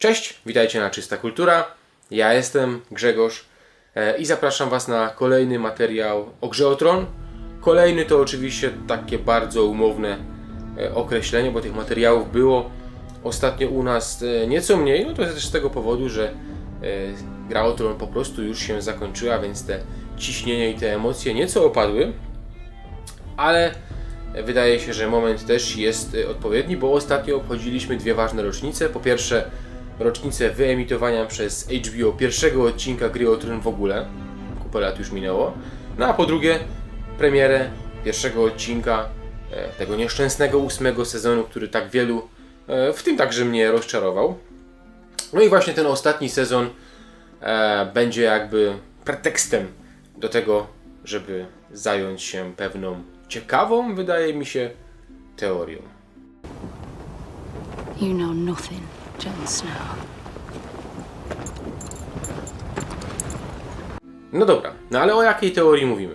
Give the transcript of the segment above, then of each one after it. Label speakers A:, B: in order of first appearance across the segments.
A: Cześć, witajcie na Czysta Kultura. Ja jestem Grzegorz e, i zapraszam Was na kolejny materiał o Grze o Tron. Kolejny to oczywiście takie bardzo umowne e, określenie, bo tych materiałów było ostatnio u nas e, nieco mniej. No to też z tego powodu, że Gra o Tron po prostu już się zakończyła, więc te ciśnienie i te emocje nieco opadły. Ale wydaje się, że moment też jest odpowiedni, bo ostatnio obchodziliśmy dwie ważne rocznice. Po pierwsze, rocznicę wyemitowania przez HBO pierwszego odcinka Gry o Tron w ogóle. Kupę lat już minęło. No a po drugie, premierę pierwszego odcinka e, tego nieszczęsnego ósmego sezonu, który tak wielu, e, w tym także mnie rozczarował. No i właśnie ten ostatni sezon e, będzie jakby pretekstem do tego, żeby zająć się pewną ciekawą, wydaje mi się, teorią.
B: You know nothing,
A: No dobra, no ale o jakiej teorii mówimy?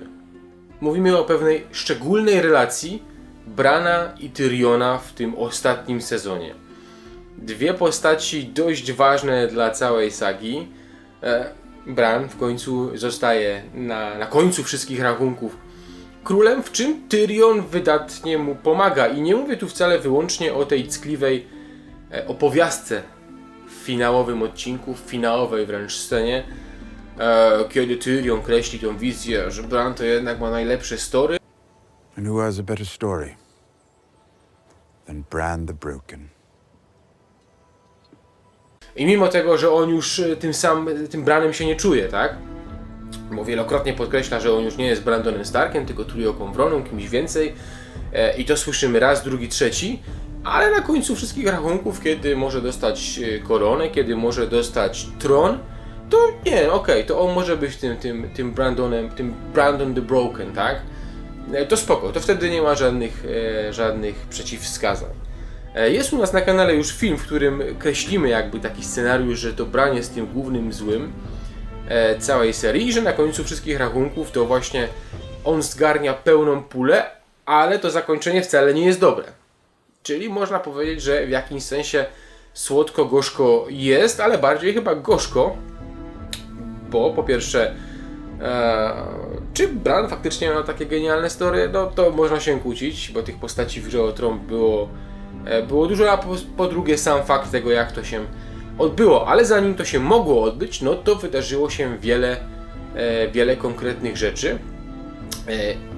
A: Mówimy o pewnej szczególnej relacji Brana i Tyriona w tym ostatnim sezonie. Dwie postaci dość ważne dla całej sagi. E, Bran w końcu zostaje na, na końcu wszystkich rachunków królem, w czym Tyrion wydatnie mu pomaga. I nie mówię tu wcale wyłącznie o tej ckliwej opowiastce w finałowym odcinku, w finałowej wręcz scenie, e, kiedy Tyrion kreśli tą wizję, że Bran to jednak ma najlepsze story.
C: And who has a better story than Bran the Broken?
A: I mimo tego, że on już e, tym sam, tym Branem się nie czuje, tak? Bo wielokrotnie podkreśla, że on już nie jest Brandonem Starkiem, tylko Trójką Wroną, kimś więcej. E, I to słyszymy raz, drugi, trzeci. Ale na końcu wszystkich rachunków, kiedy może dostać e, koronę, kiedy może dostać tron, to nie, okej, to on może być tym, tym, tym Brandonem, tym Brandon the Broken, tak? E, To spoko, to wtedy nie ma żadnych, e, żadnych przeciwwskazań. E, Jest u nas na kanale już film, w którym kreślimy jakby taki scenariusz, że to Bran jest tym głównym złym e, całej serii i że na końcu wszystkich rachunków to właśnie on zgarnia pełną pulę, ale to zakończenie wcale nie jest dobre. Czyli można powiedzieć, że w jakimś sensie słodko-gorzko jest, ale bardziej chyba gorzko, bo po pierwsze e, czy Bran faktycznie miał takie genialne story? No to można się kłócić, bo tych postaci w grze było, e, było dużo, a po, po drugie sam fakt tego jak to się odbyło, ale zanim to się mogło odbyć, no to wydarzyło się wiele, e, wiele konkretnych rzeczy. E,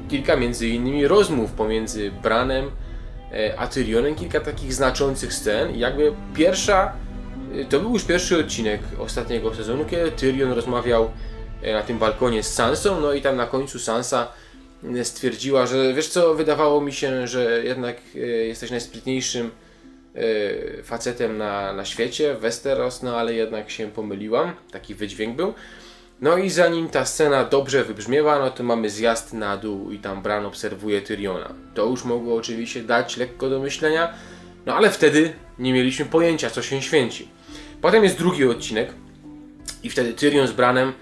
A: kilka między innymi rozmów pomiędzy Branem e, a Tyrionem, kilka takich znaczących scen. Jakby pierwsza, e, to był już pierwszy odcinek ostatniego sezonu, kiedy Tyrion rozmawiał e, na tym balkonie z Sansą, no i tam na końcu Sansa stwierdziła, że wiesz co, wydawało mi się, że jednak jesteś najsprytniejszym facetem na, na świecie, Westeros, no ale jednak się pomyliłam, taki wydźwięk był. No i zanim ta scena dobrze wybrzmiewa, no to mamy zjazd na dół i tam Bran obserwuje Tyriona. To już mogło oczywiście dać lekko do myślenia, no ale wtedy nie mieliśmy pojęcia, co się święci. Potem jest drugi odcinek i wtedy Tyrion z Branem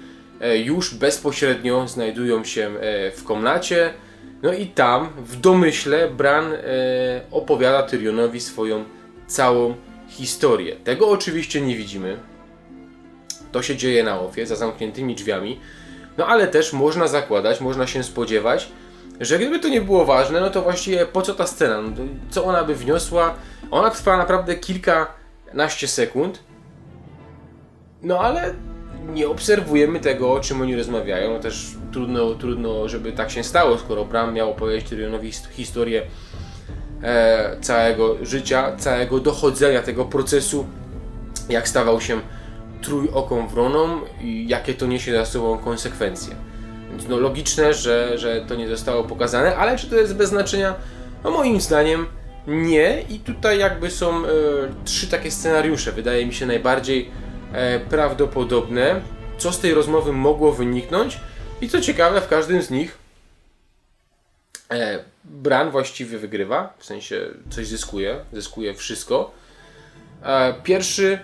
A: e, już bezpośrednio znajdują się e, w komnacie. No i tam, w domyśle, Bran e, opowiada Tyrionowi swoją całą historię. Tego oczywiście nie widzimy, to się dzieje na ofie, za zamkniętymi drzwiami. No ale też można zakładać, można się spodziewać, że gdyby to nie było ważne, no to właściwie po co ta scena? No co ona by wniosła? Ona trwa naprawdę kilkanaście sekund. No ale nie obserwujemy tego, o czym oni rozmawiają. No też trudno, trudno, żeby tak się stało, skoro Bram miał opowiedzieć Tyrionowi his- historię e, całego życia, całego dochodzenia tego procesu, jak stawał się trójoką wroną i jakie to niesie za sobą konsekwencje. Więc no logiczne, że, że to nie zostało pokazane, ale czy to jest bez znaczenia? No moim zdaniem nie i tutaj jakby są e, trzy takie scenariusze, wydaje mi się najbardziej e, prawdopodobne, co z tej rozmowy mogło wyniknąć i co ciekawe w każdym z nich e, Bran właściwie wygrywa, w sensie coś zyskuje, zyskuje wszystko. E, pierwszy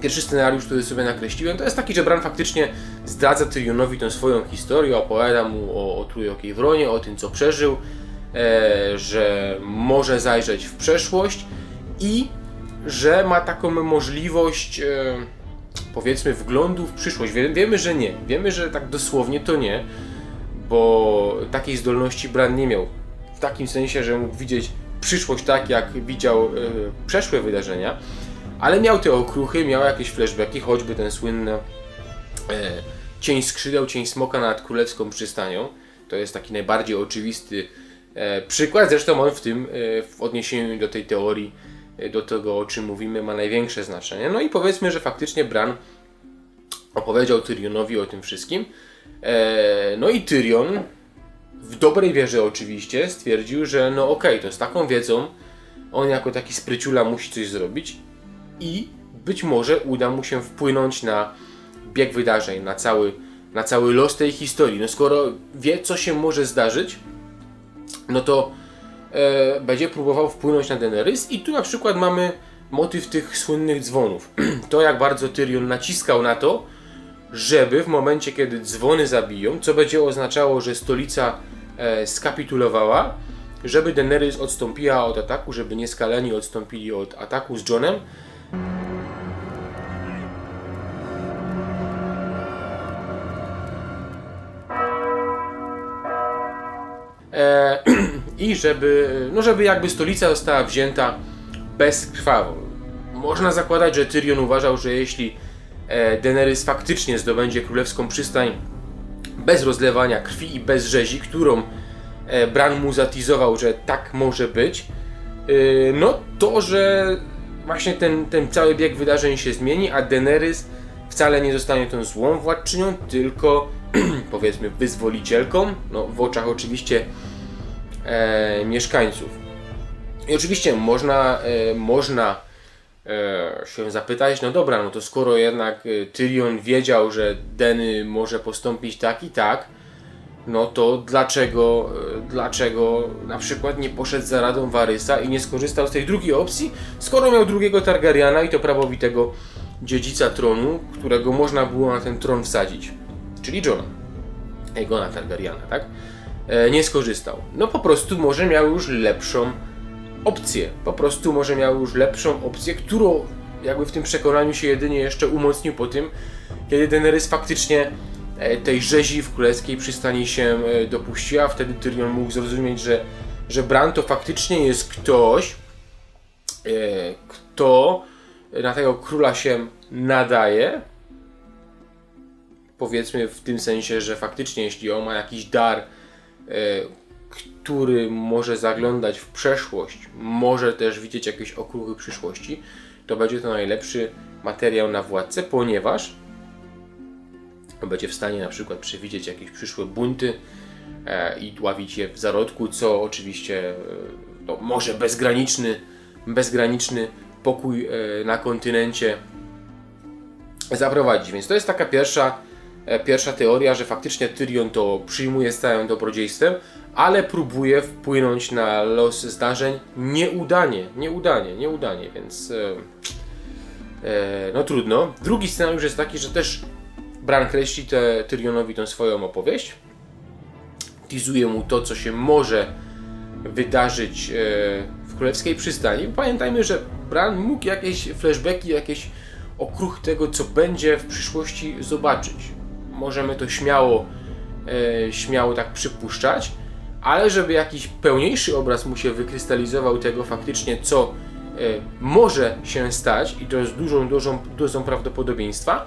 A: Pierwszy scenariusz, który sobie nakreśliłem, to jest taki, że Bran faktycznie zdradza Tyrionowi tę swoją historię, opowiada mu o, o trójokiej wronie, o tym, co przeżył, e, że może zajrzeć w przeszłość i że ma taką możliwość, e, powiedzmy, wglądu w przyszłość. Wie, wiemy, że nie. Wiemy, że tak dosłownie to nie, bo takiej zdolności Bran nie miał. W takim sensie, że mógł widzieć przyszłość tak, jak widział e, przeszłe wydarzenia, ale miał te okruchy, miał jakieś flashbacki, choćby ten słynny e, cień skrzydeł, cień smoka nad królewską przystanią. To jest taki najbardziej oczywisty e, przykład. Zresztą on w tym, e, w odniesieniu do tej teorii, e, do tego o czym mówimy, ma największe znaczenie. No i powiedzmy, że faktycznie Bran opowiedział Tyrionowi o tym wszystkim. E, no i Tyrion, w dobrej wierze oczywiście, stwierdził, że no okej, to z taką wiedzą on jako taki spryciula musi coś zrobić i być może uda mu się wpłynąć na bieg wydarzeń, na cały, na cały los tej historii. No skoro wie, co się może zdarzyć, no to e, będzie próbował wpłynąć na Daenerys i tu na przykład mamy motyw tych słynnych dzwonów. To jak bardzo Tyrion naciskał na to, żeby w momencie, kiedy dzwony zabiją, co będzie oznaczało, że stolica e, skapitulowała, żeby Daenerys odstąpiła od ataku, żeby nieskaleni odstąpili od ataku z Johnem, i żeby, no żeby jakby stolica została wzięta bezkrwawo. Można zakładać, że Tyrion uważał, że jeśli e, Daenerys faktycznie zdobędzie królewską przystań bez rozlewania krwi i bez rzezi, którą e, Bran mu zatizował, że tak może być, e, no to, że właśnie ten, ten cały bieg wydarzeń się zmieni, a Daenerys wcale nie zostanie tą złą władczynią, tylko powiedzmy wyzwolicielką, no w oczach oczywiście e, mieszkańców. I oczywiście można, e, można e, się zapytać, no dobra, no to skoro jednak e, Tyrion wiedział, że Deny może postąpić tak i tak, no to dlaczego, e, dlaczego na przykład nie poszedł za radą Warysa i nie skorzystał z tej drugiej opcji, skoro miał drugiego Targaryena i to prawowitego dziedzica tronu, którego można było na ten tron wsadzić, czyli Johna, Egona Targaryena, tak? E, nie skorzystał. No po prostu może miał już lepszą opcję. Po prostu może miał już lepszą opcję, którą jakby w tym przekonaniu się jedynie jeszcze umocnił po tym, kiedy Daenerys faktycznie e, tej rzezi w królewskiej przystani się e, dopuściła. Wtedy Tyrion mógł zrozumieć, że, że Bran to faktycznie jest ktoś, kto na tego króla się nadaje. Powiedzmy w tym sensie, że faktycznie jeśli on ma jakiś dar, który może zaglądać w przeszłość, może też widzieć jakieś okruchy przyszłości, to będzie to najlepszy materiał na władcę, ponieważ będzie w stanie na przykład przewidzieć jakieś przyszłe bunty e, i ławić je w zarodku, co oczywiście e, no, może bezgraniczny, bezgraniczny pokój e, na kontynencie zaprowadzić. Więc to jest taka pierwsza, e, pierwsza teoria, że faktycznie Tyrion to przyjmuje z całym dobrodziejstwem, ale próbuje wpłynąć na los zdarzeń nieudanie, nieudanie, nieudanie, więc e, e, no trudno. Drugi scenariusz jest taki, że też Bran kreśli te, Tyrionowi tą swoją opowieść, tizuje mu to, co się może wydarzyć e, w królewskiej przystani. Pamiętajmy, że Bran mógł jakieś flashbacki, jakieś okruch tego, co będzie w przyszłości zobaczyć. Możemy to śmiało, e, śmiało tak przypuszczać, ale żeby jakiś pełniejszy obraz mu się wykrystalizował tego faktycznie, co e, może się stać i to z dużą dozą, dozą prawdopodobieństwa,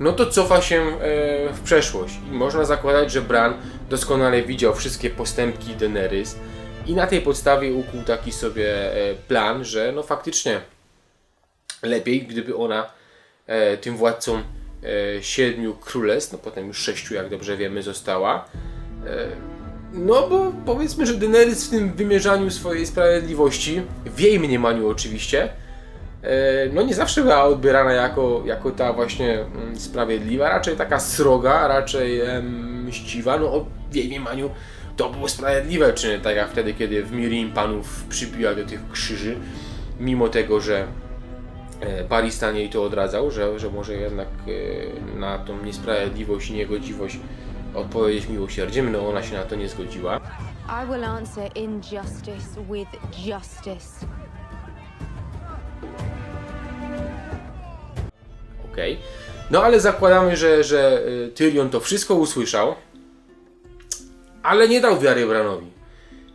A: no to cofa się e, w przeszłość. I można zakładać, że Bran doskonale widział wszystkie postępki Daenerys i na tej podstawie ukuł taki sobie e, plan, że no faktycznie lepiej, gdyby ona e, tym władcą e, siedmiu królestw, no potem już sześciu, jak dobrze wiemy, została. E, no bo powiedzmy, że Daenerys w tym wymierzaniu swojej sprawiedliwości, w jej mniemaniu oczywiście, e, no nie zawsze była odbierana jako, jako ta właśnie mm, sprawiedliwa, raczej taka sroga, raczej mściwa, no w jej mniemaniu to było sprawiedliwe, czy tak jak wtedy, kiedy w Mirim panów przybiła do tych krzyży, mimo tego, że e, Paristan jej to odradzał, że, że może jednak e, na tą niesprawiedliwość i niegodziwość odpowiedzieć miłosierdziem, no ona się na to nie zgodziła.
D: I will answer injustice with justice.
A: okej. No ale zakładamy, że, że y, Tyrion to wszystko usłyszał, ale nie dał wiary Branowi.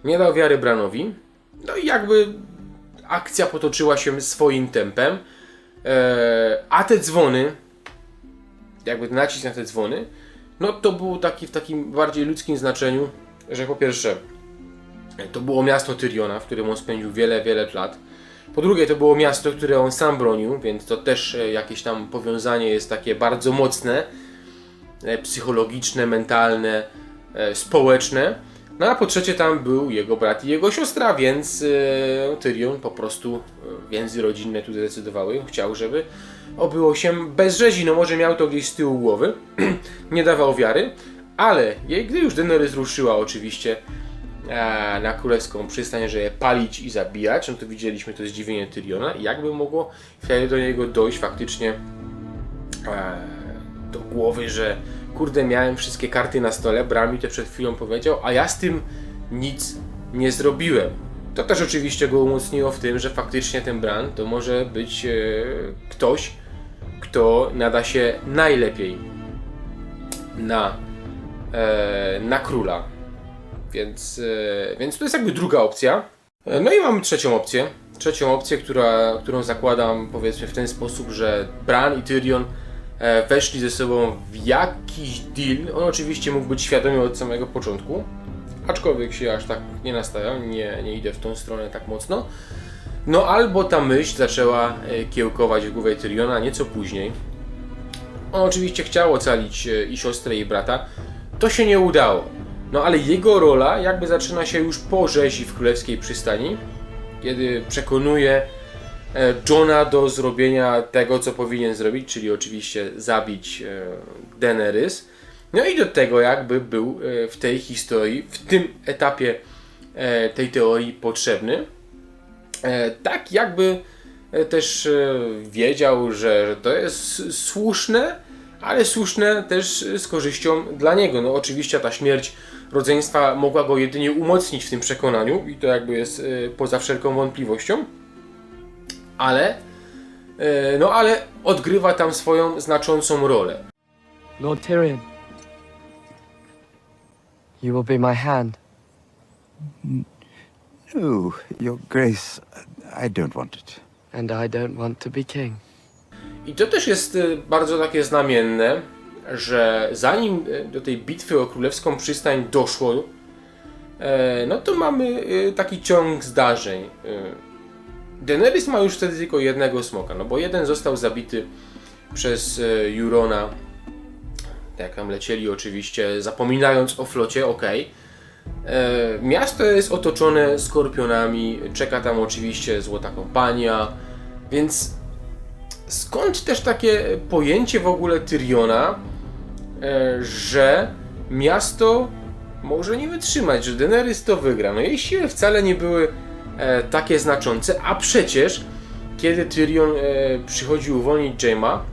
A: Nie dał wiary Branowi. No i jakby akcja potoczyła się swoim tempem. E, a te dzwony, jakby nacisk na te dzwony, no to był taki w takim bardziej ludzkim znaczeniu, że po pierwsze to było miasto Tyriona, w którym on spędził wiele, wiele lat. Po drugie, to było miasto, które on sam bronił, więc to też e, jakieś tam powiązanie jest takie bardzo mocne, e, psychologiczne, mentalne, społeczne. No a po trzecie, tam był jego brat i jego siostra, więc e, Tyrion po prostu e, więzy rodzinne tu zdecydowały. Chciał, żeby obyło się bez rzezi. No może miał to gdzieś z tyłu głowy, nie dawał wiary, ale gdy już Daenerys ruszyła oczywiście e, na królewską przystań, że je palić i zabijać, no to widzieliśmy to zdziwienie Tyriona jakby mogło wtedy do niego dojść faktycznie e, do głowy, że kurde miałem wszystkie karty na stole, Bram mi to przed chwilą powiedział, a ja z tym nic nie zrobiłem. To też oczywiście go umocniło w tym, że faktycznie ten Bran to może być e, ktoś, kto nada się najlepiej na, e, na króla. Więc, e, więc to jest jakby druga opcja. E, No i mamy trzecią opcję. Trzecią opcję, która, którą zakładam powiedzmy w ten sposób, że Bran i Tyrion weszli ze sobą w jakiś deal. On oczywiście mógł być świadomy od samego początku, aczkolwiek się aż tak nie nastawiam, nie, nie idę w tą stronę tak mocno. No albo ta myśl zaczęła e, kiełkować w głowie Tyriona nieco później. On oczywiście chciał ocalić e, i siostrę i brata. To się nie udało. No ale jego rola jakby zaczyna się już po rzezi w królewskiej przystani, kiedy przekonuje e, Johna do zrobienia tego, co powinien zrobić, czyli oczywiście zabić e, Daenerys. No i do tego jakby był e, w tej historii, w tym etapie e, tej teorii potrzebny. E, tak jakby e, też e, wiedział, że, to jest słuszne, ale słuszne też e, z korzyścią dla niego. No oczywiście ta śmierć rodzeństwa mogła go jedynie umocnić w tym przekonaniu i to jakby jest e, poza wszelką wątpliwością. Ale e, no ale odgrywa tam swoją znaczącą rolę.
D: Lord Tyrion, you will be my hand.
C: No, Your Grace, I don't want it.
D: And I don't want to be king.
A: I to też jest y, bardzo takie znamienne, że zanim y, do tej bitwy o królewską przystań doszło, e, no to mamy taki ciąg zdarzeń. Daenerys ma już wtedy tylko jednego smoka, no bo jeden został zabity przez Jurona, jak tam lecieli oczywiście, zapominając o flocie, okej. E, Miasto jest otoczone skorpionami, czeka tam oczywiście Złota Kompania, więc skąd też takie pojęcie w ogóle Tyriona, e, że miasto może nie wytrzymać, że Daenerys to wygra. No jej siły wcale nie były e, takie znaczące, a przecież kiedy Tyrion e, przychodził uwolnić Jaima,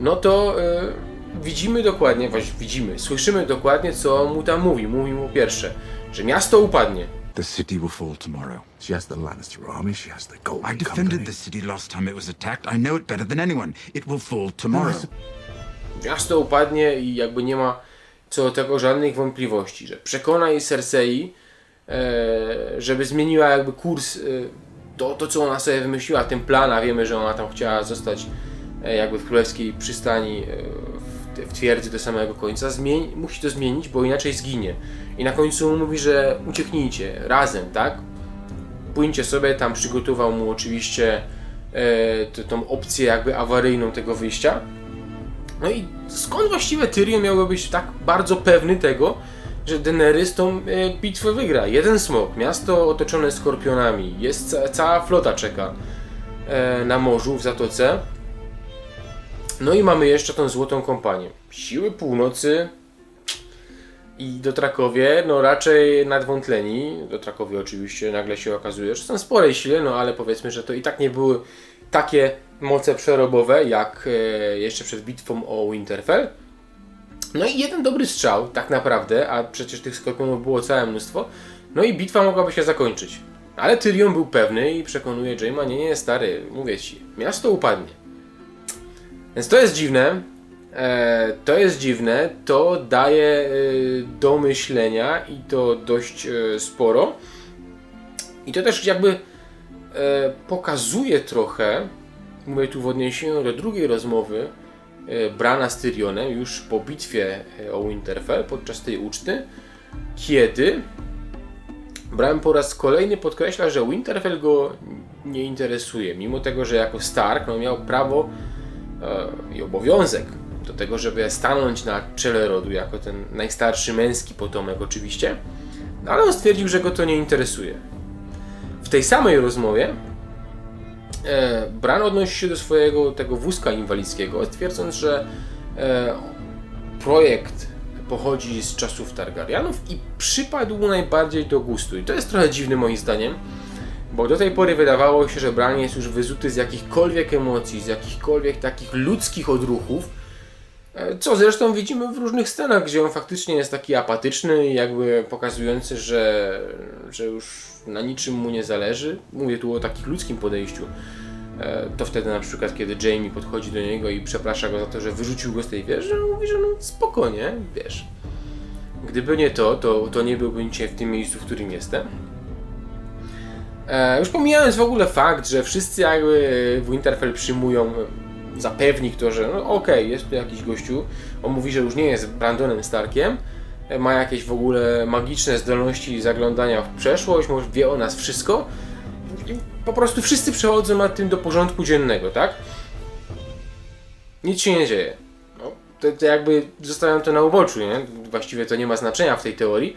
A: no to e, widzimy dokładnie, właśnie widzimy, słyszymy dokładnie co mu tam mówi. Mówi mu pierwsze, że miasto upadnie.
C: The city will fall tomorrow.
E: She has the Lannister army. She has the Golden
C: I defended
E: Company.
C: the city last time it was attacked. I know it better than anyone. It will fall tomorrow.
A: miasto upadnie i jakby nie ma co do tego żadnych wątpliwości, że przekonaj Cersei, e, żeby zmieniła jakby kurs, e, to, to co ona sobie wymyśliła, ten plan, a wiemy, że ona tam chciała zostać e, jakby w królewskiej przystani e, w, twierdzy do samego końca, Zmień, musi to zmienić, bo inaczej zginie. I na końcu mówi, że ucieknijcie razem, tak? Płyńcie sobie, tam przygotował mu oczywiście e, tą opcję jakby awaryjną tego wyjścia. No i skąd właściwie Tyrion miałby być tak bardzo pewny tego, że Daenerys tą e, bitwę wygra? Jeden smok, miasto otoczone skorpionami, jest ca cała flota czeka e, na morzu w zatoce. No i mamy jeszcze tą złotą kompanię. Siły północy i do Trakowie, no raczej nadwątleni. Do Trakowie oczywiście nagle się okazuje, że są sporej sile, no ale powiedzmy, że to i tak nie były takie moce przerobowe, jak e, jeszcze przed bitwą o Winterfell. No i jeden dobry strzał, tak naprawdę, a przecież tych skorpionów było całe mnóstwo. No i bitwa mogłaby się zakończyć. Ale Tyrion był pewny i przekonuje Jaima, nie, nie, stary, mówię ci, miasto upadnie. Więc to jest dziwne. E, to jest dziwne, to daje e, do myślenia i to dość e, sporo. I to też jakby e, pokazuje trochę, mówię tu w odniesieniu do drugiej rozmowy Brana z Tyrionem już po bitwie e, o Winterfell podczas tej uczty, kiedy Bran po raz kolejny podkreśla, że Winterfell go nie interesuje, mimo tego, że jako Stark no, miał prawo e, i obowiązek do tego, żeby stanąć na czele rodu jako ten najstarszy męski potomek oczywiście, no, ale on stwierdził, że go to nie interesuje. W tej samej rozmowie e, Bran odnosi się do swojego tego wózka inwalidzkiego, twierdząc, że e, projekt pochodzi z czasów Targaryenów i przypadł mu najbardziej do gustu. I to jest trochę dziwne moim zdaniem, bo do tej pory wydawało się, że Bran jest już wyzuty z jakichkolwiek emocji, z jakichkolwiek takich ludzkich odruchów, co zresztą widzimy w różnych scenach, gdzie on faktycznie jest taki apatyczny jakby pokazujący, że, że już na niczym mu nie zależy. Mówię tu o takim ludzkim podejściu. E, To wtedy na przykład, kiedy Jamie podchodzi do niego i przeprasza go za to, że wyrzucił go z tej wieży, on mówi, że no spokojnie, wiesz. Gdyby nie to, to, to nie byłbym dzisiaj w tym miejscu, w którym jestem. E, już pomijając w ogóle fakt, że wszyscy jakby w Winterfell przyjmują za pewnik to, że no okej, jest tu jakiś gościu, on mówi, że już nie jest Brandonem Starkiem, ma jakieś w ogóle magiczne zdolności zaglądania w przeszłość, może wie o nas wszystko i po prostu wszyscy przechodzą nad tym do porządku dziennego, tak? Nic się nie dzieje. No, to, to jakby zostawiam to na uboczu, nie? Właściwie to nie ma znaczenia w tej teorii,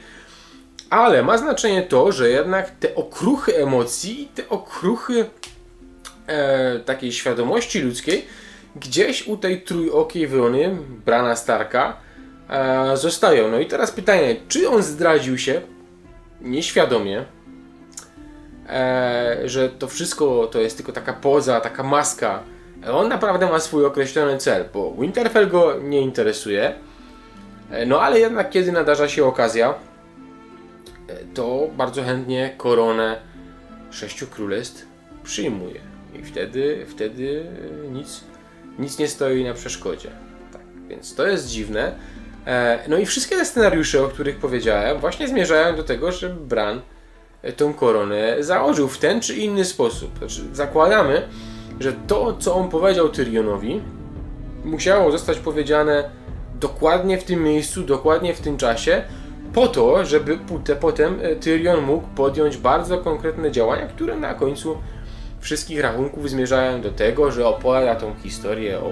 A: ale ma znaczenie to, że jednak te okruchy emocji i te okruchy e, takiej świadomości ludzkiej gdzieś u tej trójokiej wrony, Brana Starka, e, zostają. No i teraz pytanie, czy on zdradził się nieświadomie, e, że to wszystko to jest tylko taka poza, taka maska. On naprawdę ma swój określony cel, bo Winterfell go nie interesuje. E, No ale jednak kiedy nadarza się okazja, e, to bardzo chętnie koronę sześciu królestw przyjmuje. I wtedy, wtedy e, nic, nic nie stoi na przeszkodzie. Tak, więc to jest dziwne. E, No i wszystkie te scenariusze, o których powiedziałem, właśnie zmierzają do tego, że Bran e, tą koronę założył w ten czy inny sposób. Znaczy, zakładamy, że to, co on powiedział Tyrionowi, musiało zostać powiedziane dokładnie w tym miejscu, dokładnie w tym czasie, po to, żeby potem e, Tyrion mógł podjąć bardzo konkretne działania, które na końcu wszystkich rachunków zmierzają do tego, że opowiada tą historię o,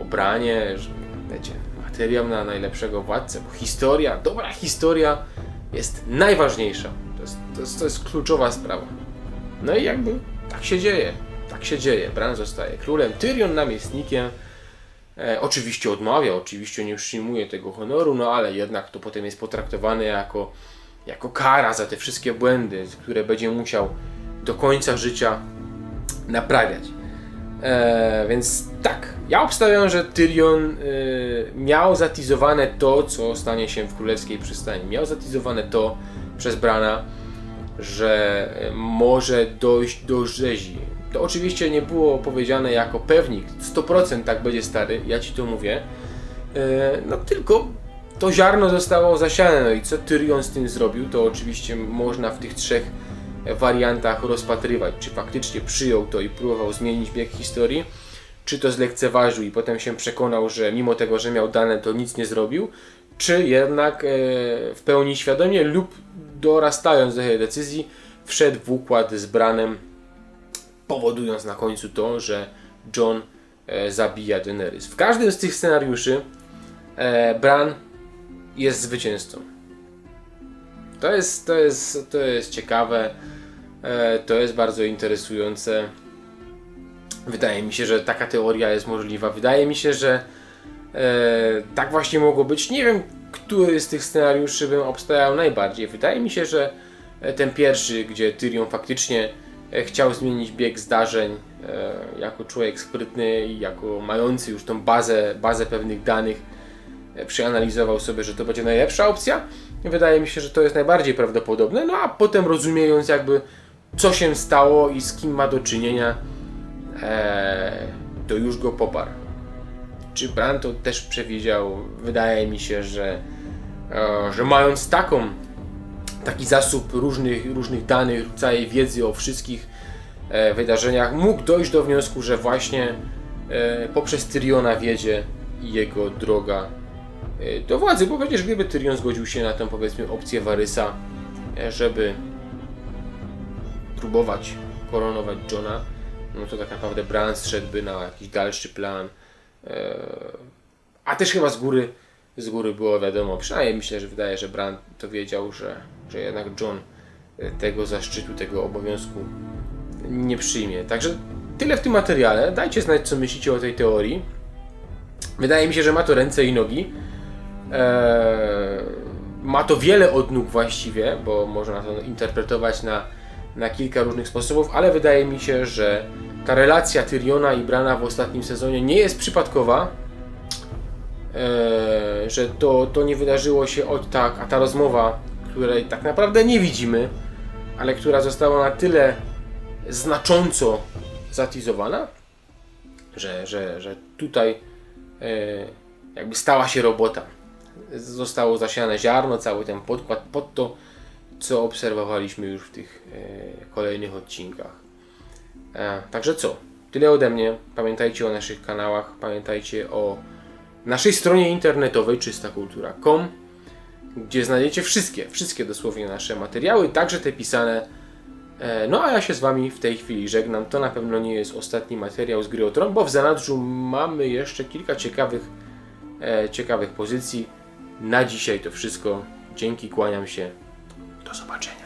A: o Branie, że wiecie, materiał na najlepszego władcę, bo historia, dobra historia jest najważniejsza. To jest, to jest, to jest kluczowa sprawa. No i jakby tak się dzieje. Tak się dzieje. Bran zostaje królem, Tyrion namiestnikiem. E, oczywiście odmawia, oczywiście nie przyjmuje tego honoru, no ale jednak to potem jest potraktowane jako, jako kara za te wszystkie błędy, które będzie musiał do końca życia naprawiać. E, więc tak, ja obstawiam, że Tyrion e, miał zatizowane to, co stanie się w królewskiej przystani. Miał zatizowane to przez Brana, że e, może dojść do rzezi. To oczywiście nie było powiedziane jako pewnik, 100% tak będzie stary, ja ci to mówię. E, No tylko to ziarno zostało zasiane, no i co Tyrion z tym zrobił, to oczywiście można w tych trzech wariantach rozpatrywać, czy faktycznie przyjął to i próbował zmienić bieg historii, czy to zlekceważył i potem się przekonał, że mimo tego, że miał dane, to nic nie zrobił, czy jednak e, w pełni świadomie lub dorastając do tej decyzji, wszedł w układ z Branem, powodując na końcu to, że John e, zabija Daenerys. W każdym z tych scenariuszy e, Bran jest zwycięzcą. To jest, to jest, to jest ciekawe, e, to jest bardzo interesujące. Wydaje mi się, że taka teoria jest możliwa. Wydaje mi się, że e, tak właśnie mogło być. Nie wiem, który z tych scenariuszy bym obstawiał najbardziej. Wydaje mi się, że e, ten pierwszy, gdzie Tyrion faktycznie chciał zmienić bieg zdarzeń jako człowiek sprytny i jako mający już tą bazę, bazę pewnych danych, przeanalizował sobie, że to będzie najlepsza opcja. Wydaje mi się, że to jest najbardziej prawdopodobne. No a potem rozumiejąc jakby co się stało i z kim ma do czynienia, e, to już go poparł. czy Bran to też przewidział? Wydaje mi się, że, e, że mając taką, taki zasób różnych, różnych danych, całej wiedzy o wszystkich e, wydarzeniach, mógł dojść do wniosku, że właśnie e, poprzez Tyriona wiedzie jego droga do władzy, bo przecież gdyby Tyrion zgodził się na tę powiedzmy opcję Warysa, e, żeby próbować koronować Johna, no to tak naprawdę Bran zszedłby na jakiś dalszy plan. E, A też chyba z góry, z góry było wiadomo, przynajmniej myślę, że wydaje, że Bran to wiedział, że, że jednak John e, tego zaszczytu, tego obowiązku nie przyjmie. Także tyle w tym materiale. Dajcie znać, co myślicie o tej teorii. Wydaje mi się, że ma to ręce i nogi. Eee, ma to wiele odnóg właściwie, bo można to interpretować na, na kilka różnych sposobów, ale wydaje mi się, że ta relacja Tyriona i Brana w ostatnim sezonie nie jest przypadkowa. Eee, że to, to nie wydarzyło się od tak, a ta rozmowa, której tak naprawdę nie widzimy, ale która została na tyle znacząco zatizowana, że, że, że tutaj e, jakby stała się robota. Zostało zasiane ziarno, cały ten podkład pod to, co obserwowaliśmy już w tych e, kolejnych odcinkach. E, także co? Tyle ode mnie. Pamiętajcie o naszych kanałach, pamiętajcie o naszej stronie internetowej czystakultura.com, gdzie znajdziecie wszystkie, wszystkie dosłownie nasze materiały, także te pisane. E, No a ja się z Wami w tej chwili żegnam. To na pewno nie jest ostatni materiał z Gry o Tron, bo w zanadrzu mamy jeszcze kilka ciekawych, ciekawych pozycji. Na dzisiaj to wszystko. Dzięki, kłaniam się. Do zobaczenia.